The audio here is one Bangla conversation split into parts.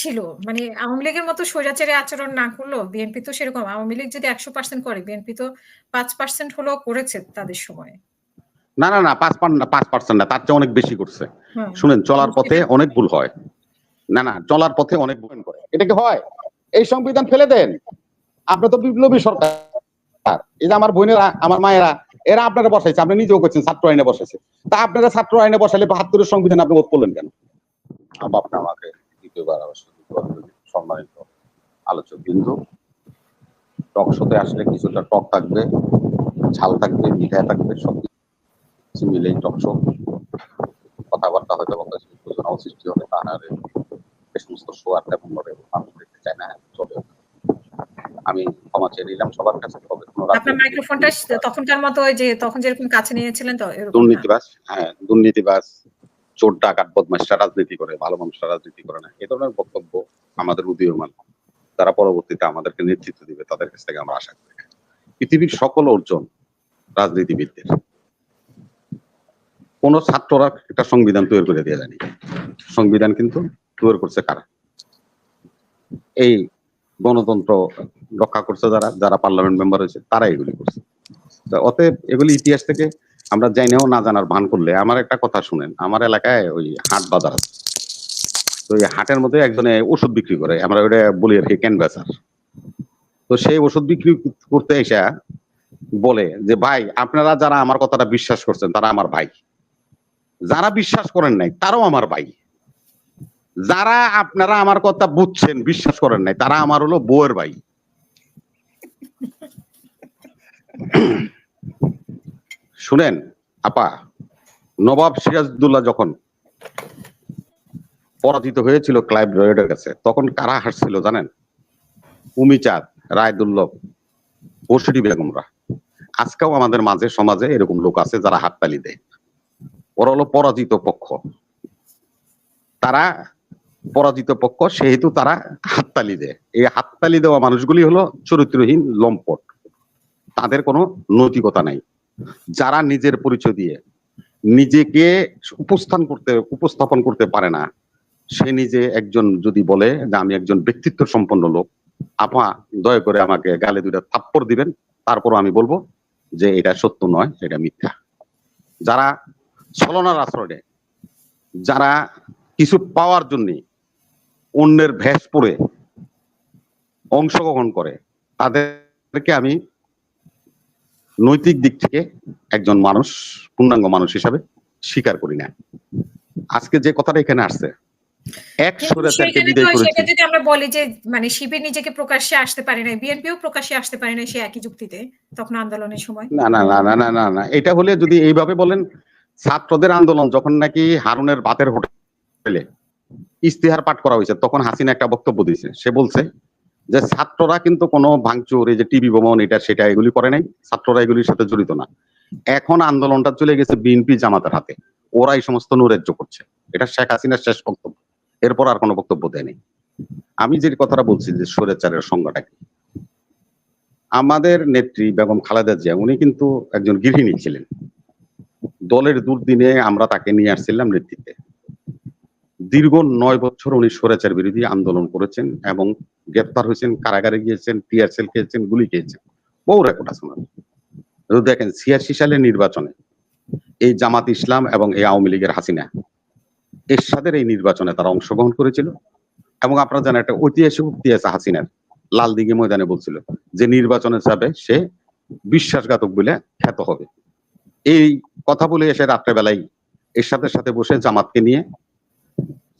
ছিল। মানে আওয়ামী লীগের মতো স্বৈরাচারী আচরণ না করলেও বিএনপি তো সেরকম। আওয়ামী লীগ যদি ১০০% করে বিএনপি তো ৫% হলেও করেছে তাদের সময়ে। না, না, না ৫ পান না ৫% না তার চেয়ে অনেক বেশি করছে। শুনেন চলার পথে অনেক ভুল হয়। না, না চলার পথে অনেক ভুল করে। এটা কি হয়? এই সংবিধান ফেলে দেন। আপনি তো বিপ্লবী সরকার। এই যে আমার বোনেরা, আমার মায়েরা এরা আপনারা বসাইছে। আপনি নিজেও করছেন ছাত্র আইনে বসাইছে। তা আপনারা ছাত্র আইনে বসাইলে ৭২ এর সংবিধান আপনি ওত করলেন কেন? আমাকে দ্বিতীয়বার আমার সাথে সম্মানিত আলোচক বিন্দু। টক শোতে আসলে কিছুটা টক থাকবে, ঝাল থাকবে, মিঠা থাকবে সবকিছু মিলেই টক শো। কথাবার্তা হয়তো বা কিছু উত্তেজনাও সৃষ্টি হবে তা না এই সমস্ত শো আর তেমন ভাবে মানুষ দেখতে চায় না চলে আমি ক্ষমা চেয়ে নিলাম সবার কাছে তবে আপনার মাইক্রোফোনটা তখনকার মতো ওই যে তখন যেরকম কাছে নিয়েছিলেন তো। দুর্নীতিবাজ হ্যাঁ দুর্নীতিবাজ চোর, ডাকাত বদমাশরা রাজনীতি করে, ভালো মানুষরা রাজনীতি করে না। এ ধরনের বক্তব্য আমাদের উদীয়মান তারা পরবর্তীতে আমাদেরকে নেতৃত্ব দিবে, তাদের কাছ থেকে আমরা আশা করি। পৃথিবীর সকল অর্জন রাজনীতিবিদদের। কোন ছাত্ররা একটা সংবিধান তৈরি করে দিয়ে যায়নি। সংবিধান কিন্তু তৈরি করছে কারা? এই গণতন্ত্র রক্ষা করছে যারা যারা পার্লামেন্ট মেম্বার হয়েছে, তারা এগুলি করছে। অতএব এগুলি ইতিহাস থেকে আমরা জানিও না জানার ভান করলে, আমার একটা কথা শুনেন, আমার এলাকায় ওই হাট বাজার আছে। তো এই হাটের মধ্যে একজনে ওষুধ বিক্রি করে, আমরা ওইটা বলি আর কি ক্যানভাসার। তো সেই ওষুধ বিক্রি করতে এসে বলে যে, ভাই, আপনারা যারা আমার কথাটা বিশ্বাস করছেন, তারা আমার ভাই। যারা বিশ্বাস করেন নাই, তারাও আমার ভাই। যারা আপনারা আমার কথা বুঝছেন, বিশ্বাস করেন নাই, তারা আমার হলো বউয়ের ভাই। শুনেন, আপা, নবাব সিরাজদুল্লাহ যখন পরাজিত হয়েছিল ক্লাইভ রয়েডের কাছে, তখন কারা হাসছিল জানেন? উমিচাঁদ রায়দুল্লভ বসিটি বেগমরা। আজকেও আমাদের মাঝে সমাজে এরকম লোক আছে যারা হাততালি দেয়। ওরা হলো পরাজিত পক্ষ। তারা পরাজিত পক্ষ, সেহেতু তারা হাততালি দেয়। এই হাততালি দেওয়া মানুষগুলি হলো চরিত্রহীন, লম্পট। তাদের কোনো নৈতিকতা নাই। যারা নিজের পরিচয় দিয়ে নিজেকে উপস্থান করতে, উপস্থাপন করতে পারে না, সে নিজে একজন যদি বলে যে আমি একজন ব্যক্তিত্ব সম্পন্ন লোক, আপা, দয়া করে আমাকে গালে দুইটা থাপ্পড় দিবেন তারপর আমি বলব যে এটা সত্য নয়, এটা মিথ্যা। যারা ছলনার আশ্রয় যারা কিছু পাওয়ার জন্য অন্যের ভেষ পড়ে অংশগ্রহণ করে, তাদেরকে আমি নৈতিক দিক থেকে একজন মানুষ পূর্ণাঙ্গ মানুষ হিসাবে স্বীকার করি না। আজকে যে কথাটা এখানে আসছে এক স্বৈরাচারকে বিদায় যদি আমরা বলি যে মানে শিবির নিজেকে প্রকাশ্যে আসতে পারে নাই বিএনপিও প্রকাশ্যে আসতে পারে নাই সে একই যুক্তিতে তখন আন্দোলনের সময়। না না না না না না না এটা হলে যদি এইভাবে বলেন ছাত্রদের আন্দোলন যখন নাকি হারুনের ভাতের হোটেলে ইস্তিহার পাঠ করা হয়েছে তখন হাসিনা একটা বক্তব্য দিয়েছে। সে বলছে যে ছাত্ররা কিন্তু কোনো ভাঙচুর, এই যে টিভি বোমন এটা, সেটা, এগুলি করে নাই। ছাত্ররা এগুলির সাথে জড়িত না। এখন আন্দোলনটা চলে গেছে বিএনপি জামাতের হাতে। ওরা এই সমস্ত নৈরাজ্য করছে। এটা শেখ হাসিনার শেষ বক্তব্য। এরপর আর কোনো বক্তব্য দেয়নি আমি যে কথাটা বলছি যে স্বৈরাচারের সংজ্ঞাটা কি? আমাদের নেত্রী বেগম খালেদা জিয়া, উনি কিন্তু একজন গৃহিণী ছিলেন। দলের দুর্দিনে আমরা তাকে নিয়ে আসছিলাম নেতৃত্বে। দীর্ঘ নয় বছর উনি স্বৈরাচার বিরোধী আন্দোলন করেছেন এবং গ্রেপ্তার হয়েছেন, কারাগারে গিয়েছেন টিয়ার সেল খেয়েছেন, গুলি খেয়েছেন। বহু রেকর্ড আছে। দেখেন ছিয়াশি সালের নির্বাচনে এই জামাত ইসলাম এবং এই আওয়ামী লীগের হাসিনা এরশাদের এই নির্বাচনে তারা অংশগ্রহণ করেছিল এবং আপনারা জানেন একটা ঐতিহাসিক উক্তি আছে হাসিনার। লাল দিঘি ময়দানে বলছিল যে নির্বাচনে যাবে সে বিশ্বাসঘাতক বলে খ্যাত হবে। এই কথা বলে এসে রাত্রেবেলায় এর সাথে সাথে বসে জামাতকে নিয়ে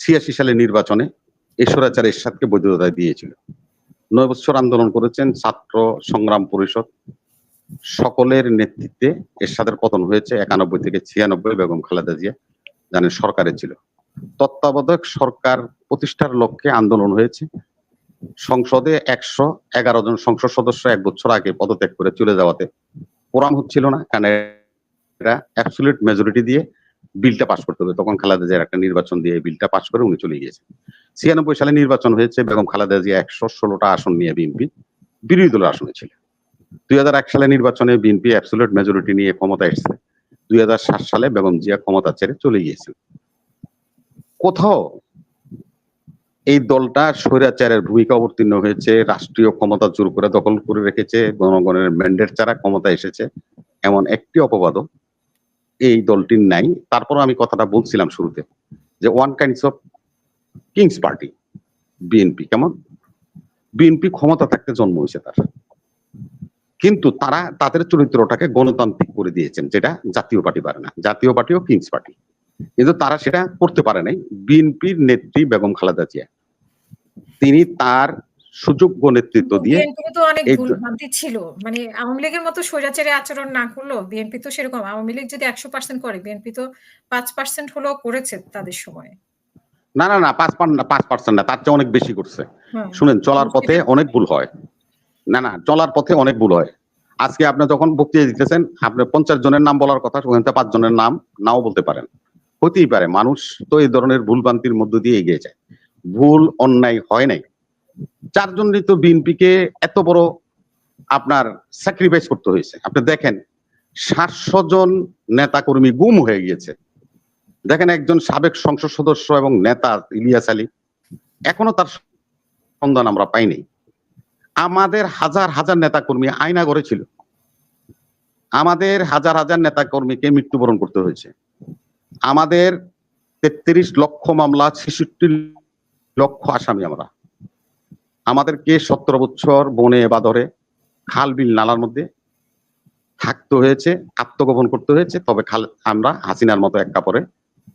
ছিয়াশি সালের নির্বাচনে ঈশ্বরাচার এরশাদকে বৈধতা দিয়েছিল। নয় বছর আন্দোলন করেছেন ছাত্র সংগ্রাম পরিষদ। সকলের নেতৃত্বে এরশাদের পতন হয়েছে একানব্বই থেকে ছিয়ানব্বই, বেগম খালেদা জিয়া জানেন সরকারে ছিল। তত্ত্বাবধায়ক সরকার প্রতিষ্ঠার লক্ষ্যে আন্দোলন হয়েছে। সংসদে একশো এগারো জন সংসদ সদস্য এক বছর আগে পদত্যাগ করে চলে যাওয়াতে কোরাম হচ্ছিল না, কারণ এরা অ্যাবসলিউট মেজরিটি দিয়ে বিলটা পাশ করতে হবে। তখন খালেদা জিয়ার একটা নির্বাচন দিয়ে বিলটা পাশ করে উনি চলে গিয়েছেন। ছিয়ানব্বই সালে নির্বাচন হয়েছে, বেগম খালেদা জিয়া একশো ষোলোটা আসন নিয়ে বিএনপি বিরোধী দলের আসনে ছিল। দুই হাজার এক সালে নির্বাচনে বিএনপি অ্যাবসলিউট মেজরিটি নিয়ে ক্ষমতা এসেছে। দুই হাজার সাত সালে বেগম জিয়া ক্ষমতা ছেড়ে চলে গিয়েছেন কোথাও এই দলটা স্বৈরাচারের ভূমিকা অবতীর্ণ হয়েছে, রাষ্ট্রীয় ক্ষমতা জোর করে দখল করে রেখেছে, জনগণের ম্যান্ডেট ছাড়া ক্ষমতা এসেছে, এমন একটি অপবাদও এই দলটির নাই। তারপর আমি কথাটা বলছিলাম শুরুতে যে one kinds of kings party BNP কেমন? বিএনপি ক্ষমতা থাকতে জন্ম হয়েছে তার। কিন্তু তারা তাদের চরিত্রটাকে গণতান্ত্রিক করে দিয়েছেন, যেটা জাতীয় পার্টি পারে না। জাতীয় পার্টি ও কিংস পার্টি কিন্তু তারা সেটা করতে পারে নাই। বিএনপির নেত্রী বেগম খালেদা জিয়া। তিনি তার সুযোগ্য নেতৃত্ব দিয়ে বিএনপি তো অনেক ভুলভ্রান্তি ছিল। মানে আওয়ামী লীগের মতো স্বৈরাচারী আচরণ না করলেও বিএনপি তো সেরকম। আওয়ামী লীগ যদি একশো পার্সেন্ট করে বিএনপি তো পাঁচ পার্সেন্ট হলেও করেছে তাদের সময়। না না না পাঁচ পার- পাঁচ পার্সেন্ট না তার চেয়ে অনেক বেশি করছে। শুনেন চলার পথে অনেক ভুল হয়। না না চলার পথে অনেক ভুল হয়। আজকে আপনি যখন বক্তৃতা দিতেছেন আপনি পঞ্চাশ জনের নাম বলার কথা ওখান থেকে পাঁচ জনের নাম নাও বলতে পারেন। হতেই পারে মানুষ তো এই ধরনের ভুল ভ্রান্তির মধ্য দিয়ে এগিয়ে যায়। ভুল অন্যায় হয় নাই। চারজনই তো বিএনপিকে এত বড় আপনার স্যাক্রিফাইস করতে হয়েছে। আপনি দেখেন, সাতশো জন নেতা কর্মী গুম হয়ে গিয়েছে। দেখেন একজন সাবেক সংসদ সদস্য এবং নেতা ইলিয়াস আলী, এখনও তার সন্ধান আমরা পাইনি। আমাদের হাজার হাজার নেতা কর্মী আয়না ছিল। আমাদের হাজার হাজার নেতা কর্মীকে মৃত্যুবরণ করতে হয়েছে। আমাদের তেত্রিশ লক্ষ মামলা, ছেষট্টি লক্ষ আসামি আমরা। আমাদেরকে সতেরো বছর বনে বা ধরে খাল বিল নালার মধ্যে থাকতে হয়েছে, আত্মগোপন করতে হয়েছে, তবে খাল আমরা হাসিনার মতো এক কাপড়ে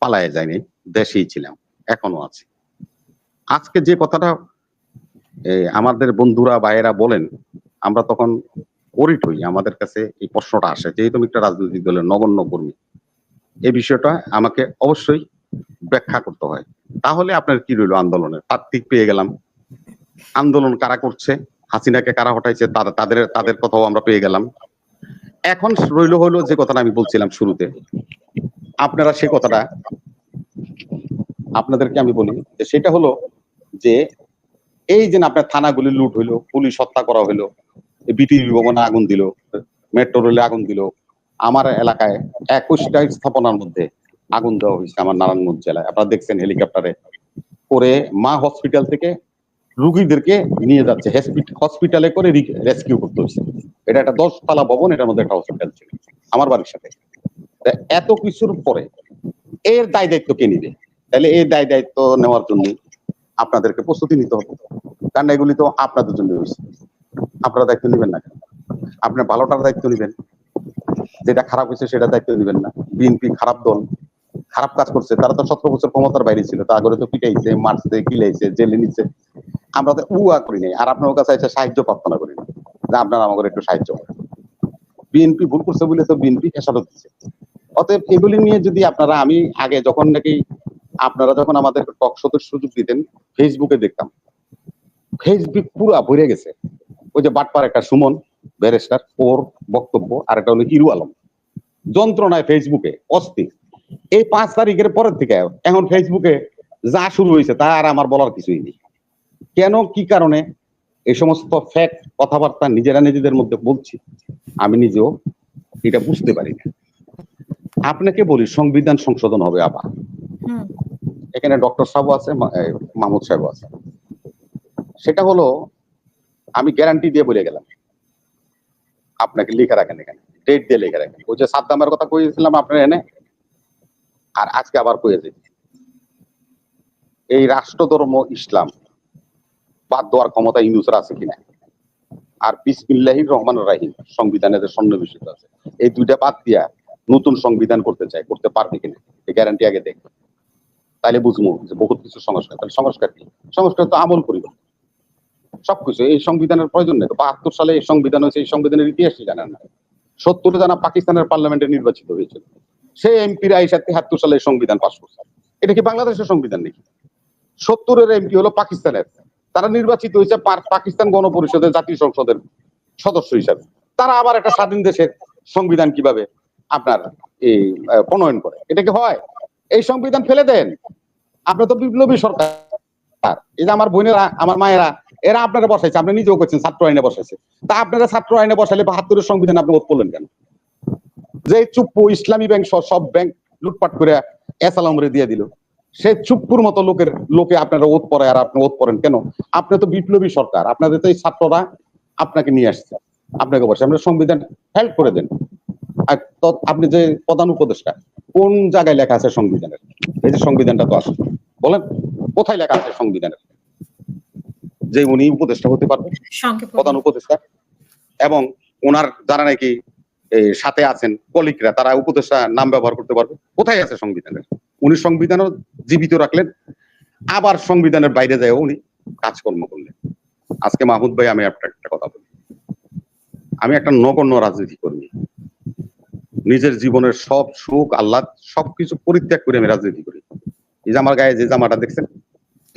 পালায়ে যায়নি দেশেই ছিলাম, এখনও আছি। আজকে যে কথাটা আমাদের বন্ধুরা, ভাইয়েরা বলেন, আমরা তখন করিট হই, আমাদের কাছে এই প্রশ্নটা আসে, যেহেতু আমি একটা রাজনৈতিক দলের নগণ্য কর্মী, এই বিষয়টা আমাকে অবশ্যই ব্যাখ্যা করতে হয়। তাহলে আপনার কি রইল আন্দোলনের? তাত্ত্বিক পেয়ে গেলাম। আন্দোলন কারা করছে, হাসিনাকে কারা হটাইছে তাদের তাদের কথাও আমরা পেয়ে গেলাম। এখন রইল হইল যে কথাটা আমি বলছিলাম শুরুতে। আপনারা সে কথাটা আপনাদেরকে আমি বলি যে সেটা হলো যে এই যে আপনার থানাগুলি লুট হইল, পুলিশ হত্যা করা হইল, বিটিভি ভবনে আগুন দিল, মেট্রো রেলে আগুন দিল, আমার এলাকায় একুশটা স্থাপনার মধ্যে আগুন দেওয়া হয়েছে আমার নারায়ণগঞ্জ জেলায়। আপনারা দেখছেন হেলিকপ্টারে করে মা হসপিটাল থেকে রুগীদেরকে নিয়ে যাচ্ছে। হসপিটালে করে রেস্কিউ করতে হচ্ছে। এটা একটা দশ তলা ভবন, এটার মধ্যে একটা হসপিটাল ছিল। আমার বাড়ির সাথে। এত কিছুর পরে এর দায় দায়িত্ব কে নিবে? তাহলে এই দায় দায়িত্ব নেওয়ার জন্য আপনাদেরকে প্রস্তুতি নিতে হবে। কারণ এগুলি তো আপনাদের জন্য হয়েছে আপনারা দায়িত্ব নেবেন না কেন? আপনার ভালোটার দায়িত্ব নেবেন। যেটা খারাপ হয়েছে সেটা দায়িত্ব নেবেন না। বিএনপি খারাপ দল, খারাপ কাজ করছে। তারা তো সতেরো বছর ক্ষমতার বাইরে ছিল। তা করে তো পিটাইছে, মারছে কিলাইছে জেলে নিচ্ছে। আমরা তো উয়া করি নাই, আর আপনার কাছে এসে সাহায্য প্রার্থনা করি না যে আপনারা আমাকে একটু সাহায্য করেন। বিএনপি ভুল করছে বলে তো বিএনপি খেসারত দিচ্ছে অতএব এগুলি নিয়ে যদি আপনারা, আমি আগে যখন নাকি আপনারা যখন আমাদের টক শোতে সুযোগ দিতেন, ফেসবুকে দেখতাম। ফেসবুক পুরা ভরে গেছে। ওই যে বাটপার একটা সুমন ব্যারিস্টার, ওর বক্তব্য, আর একটা হলো ইরু আলম। যন্ত্রণায় ফেসবুকে, অস্থির। এই পাঁচ তারিখের পরের থেকে এখন ফেসবুকে যা শুরু হয়েছে, তা আর আমার বলার কিছুই নেই। কেন কি কারণে এই সমস্ত ফ্যাক কথাবার্তা নিজেরা নিজেদের মধ্যে বলছি। আমি নিজেও এটা বুঝতে পারি না। আপনাকে বলি সংবিধান সংশোধন হবে আবার। এখানে ডক্টর সাহেব আছে মাহমুদ সাহেব আছে। সেটা হলো আমি গ্যারান্টি দিয়ে বলে গেলাম। আপনাকে লিখে রাখেন এখানে ডেট দিয়ে লিখে রাখেন। ওই যে সাদ্দামের কথা কইছিলাম আপনার এনে আর আজকে আবার কয়ে দিই এই রাষ্ট্রধর্ম ইসলাম বাদ দেওয়ার ক্ষমতা ইউনুসের আছে কিনা? আর বিসমিল্লাহির রহমান রাহিম সংবিধানে যে সন্নিবেশিত আছে, এই দুইটা বাদ দিয়া নতুন সংবিধান করতে চায়, করতে পারবে কিনা? এই গ্যারান্টি আগে দেখ। তাইলে বুঝব যে বহুত কিছু সংস্কার। তাহলে সংস্কার কি? সংস্কার তো আমল পরিবর্তন। সবকিছু এই সংবিধানের প্রয়োজন নেই। তো বাহাত্তর সালে এই সংবিধান হয়েছে, এই সংবিধানের ইতিহাসই জানেন না? সত্তরে জানা পাকিস্তানের পার্লামেন্টে নির্বাচিত হয়েছিল। সে এমপিরা এই সাথে সালে সংবিধান পাশ করছে। এটা কি বাংলাদেশের সংবিধান নাকি? সত্তরের এমপি হলো পাকিস্তানের। তারা নির্বাচিত হয়েছে পাকিস্তান গণপরিষদের জাতীয় সংসদের সদস্য হিসাবে। তারা আবার একটা স্বাধীন দেশের সংবিধান কীভাবে আপনার এই প্রণয়ন করে? এটা কি হয়? এই সংবিধান ফেলে দেন। আপনার তো বিপ্লবী সরকার। এই যে আমার বোনেরা, আমার মায়েরা, এরা আপনারা বসাইছে, আপনি নিজেও করছেন, ছাত্র আইনে বসাইছে। তা আপনারা ছাত্র আইনে বসাইলে বাহাত্তরের সংবিধান আপনি ওত কেন? যে চুপ্পু ইসলামী ব্যাংক সব ব্যাংক লুটপাট করে এসালামরে দিয়ে দিল। সে চুপ্পুর মতো লোকের লোকে আপনারা ওত পড়ে আর আপনি ওত পড়েন কেন? আপনি তো বিপ্লবী সরকার আপনাদের তো এই ছাত্ররা আপনাকে নিয়ে আসছে আপনাকে বসে। আমরা সংবিধান হেল্প করে দেন। আর আপনি যে প্রধান উপদেষ্টা কোন জায়গায় লেখা আছে সংবিধানের? এই যে সংবিধানটা তো আছে বলেন কোথায় লেখা আছে সংবিধানের? যে উনি উপদেষ্টা হতে পারবে সংক্ষেপে প্রধান উপদেষ্টা। এবং ওনার যারা নাকি এই সাথে আছেন কলিকরা তারা উপদেষ্টা নাম ব্যবহার করতে পারবে। কোথায় আছে সংবিধানের? উনি সংবিধানও জীবিত রাখলেন, আবার সংবিধানের বাইরে যায় উনি কাজকর্ম করলেন। আজকে মাহমুদ ভাই, আমি আপনার একটা কথা বলি। আমি একটা নগণ্য রাজনীতি কর্মী। নিজের জীবনের সব সুখ, আহ্লাদ, সবকিছু পরিত্যাগ করে আমি রাজনীতি করি। এই যে আমার গায়ে যে জামাটা দেখছেন,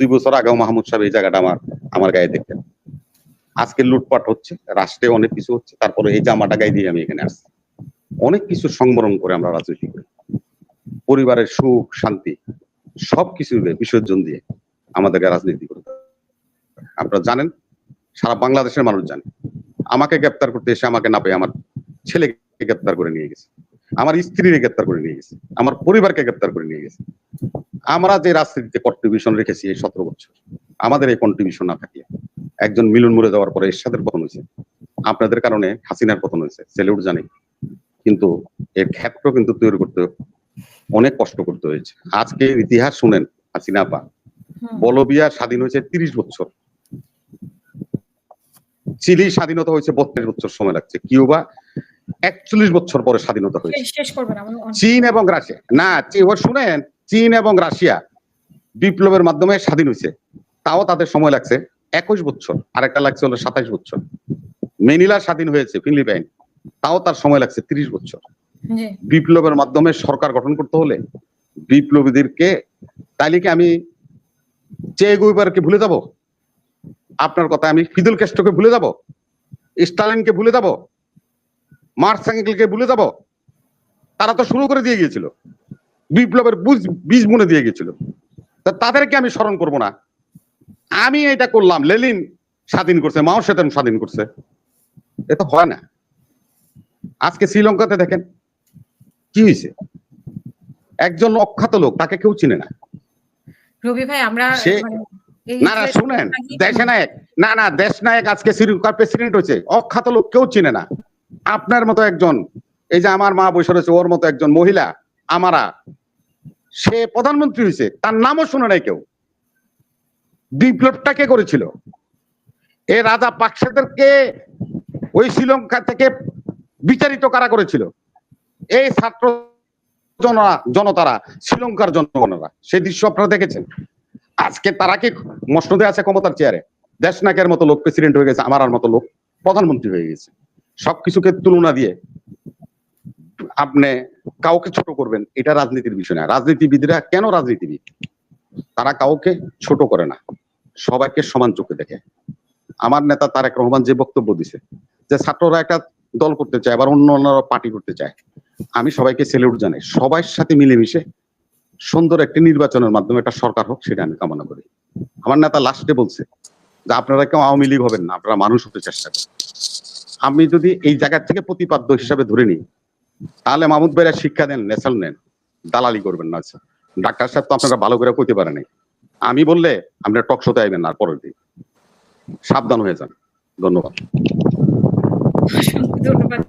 দুই বছর আগেও মাহমুদ সাহেব এই জায়গাটা আমার আমার গায়ে দেখতেন। আজকে লুটপাট হচ্ছে, রাষ্ট্রে অনেক কিছু হচ্ছে, তারপরে এই জামাটা গায়ে দিয়ে আমি এখানে আসছি। অনেক কিছু সংবরণ করে আমরা রাজনীতি করি। পরিবারের সুখ, শান্তি সবকিছু বিসর্জন দিয়ে আমাদেরকে রাজনীতি করতে। আপনারা জানেন, সারা বাংলাদেশের মানুষ জানে। আমাকে গ্রেপ্তার করতে এসে আমাকে না পেয়ে আমার ছেলেকে গ্রেপ্তার করে নিয়ে গেছে। আমার স্ত্রীকে গ্রেপ্তার করে নিয়ে গেছে। আমার পরিবারকে গ্রেপ্তার করে নিয়ে গেছে। আমরা যে রাজনীতিতে কন্ট্রিবিউশন রেখেছি এই সতেরো বছর, আমাদের এই কন্ট্রিবিউশন না থাকলে একজন মিলন মরে যাওয়ার পরে এরশাদের পতন হয়েছে। আপনাদের কারণে হাসিনার পতন হয়েছে, সেলিউট জানি। কিন্তু এর ক্ষেত্র কিন্তু তৈরি করতে অনেক কষ্ট করতে হয়েছে। আজকে ইতিহাস শুনেন হাসিনা পা। বলবিয়া স্বাধীন হয়েছে তিরিশ বছর। চিলি স্বাধীনতা হয়েছে বত্রিশ বছর সময় লাগছে। কিউবা একচল্লিশ বছর পরে স্বাধীনতা হয়েছে। চীন এবং রাশিয়া। না চী- শুনেন চীন এবং রাশিয়া বিপ্লবের মাধ্যমে স্বাধীন হয়েছে। তাও তাদের সময় লাগছে একুশ বছর আরেকটা লাগছে হলো সাতাইশ বছর। মেনিলা স্বাধীন হয়েছে ফিলিপাইন তাও তার সময় লাগছে তিরিশ বছর। বিপ্লবের মাধ্যমে সরকার গঠন করতে হলে বিপ্লবীদেরকে তাইলে কি আমি চে গুইবারকে ভুলে যাব। আপনার কথা আমি ফিদুল কেস্টকে ভুলে যাব। স্টালিনকে ভুলে যাব। মার্কস অ্যাঙ্গেলকে ভুলে যাব। তারা তো শুরু করে দিয়ে গিয়েছিল। বিপ্লবের বুঝ, বীজ বুনে দিয়ে গিয়েছিল। তা তাদেরকে আমি স্মরণ করব না। আমি এটা করলাম। লেলিন স্বাধীন করছে, মাও সেতন স্বাধীন করছে। এ তো হয় না। আজকে শ্রীলঙ্কাতে দেখেন কি হয়েছে? একজন অখ্যাত লোক তাকে কেউ চিনে না। রবি ভাই আমরা মানে না না শুনেন দেশ নায়ক না না দেশ নায়ক আজকে শ্রীলঙ্কার প্রেসিডেন্ট হয়েছে। অখ্যাত লোক কেউ চিনে না। আপনার মতো একজন এই যে আমার মা বসে রয়েছে ওর মতো একজন মহিলা আমারা সে প্রধানমন্ত্রী হয়েছে তার নামও শুনে নাই কেউ। বিপ্লবটা কে করেছিল? এ রাজা পাকসেদেরকে ওই শ্রীলঙ্কা থেকে বিচারিত কারা করেছিল? এই ছাত্র জনতারা, শ্রীলঙ্কার জনগণরা, সেই দৃশ্য আপনারা দেখেছেন? আজকে তারা কি মসনদে আছে ক্ষমতার চেয়ারে? দেশ নায়কের মতো লোক প্রেসিডেন্ট হয়ে গেছে, আমার মতো লোক প্রধানমন্ত্রী হয়ে গেছে। সবকিছুকে তুলনা দিয়ে আপনি কাউকে ছোট করবেন, এটা রাজনীতির বিষয় না। রাজনীতিবিদরা কেন রাজনীতিবিদ? তারা কাউকে ছোট করে না। সবাইকে সমান চোখে দেখে। আমার নেতা তারেক রহমান যে বক্তব্য দিছে, যে ছাত্ররা একটা দল করতে চায়, আবার অন্য অন্য পার্টি করতে চায় আমি সবাইকে সেলিউট জানাই। সবার সাথে মিলেমিশে সুন্দর একটি নির্বাচনের মাধ্যমে একটা সরকার হোক, সেটা আমি কামনা করি। আমার নেতা লাস্টে বলছে যে, আপনারা কেউ আওয়ামী লীগ হবেন না, আপনারা মানুষ হতে চেষ্টা করেন। আমি যদি এই জায়গা থেকে প্রতিপাদ্য হিসাবে ধরে নিই, তাহলে মাহমুদ ভাইরা শিক্ষা দেন লেসন নেন, দালালি করবেন না আচ্ছা ডাক্তার সাহেব তো আপনারা ভালো করে কইতে পারেন। আমি বললে আপনারা টক শোতে আইবেন না পরের দিন। সাবধান হয়ে যান। ধন্যবাদ। ধন্যবাদ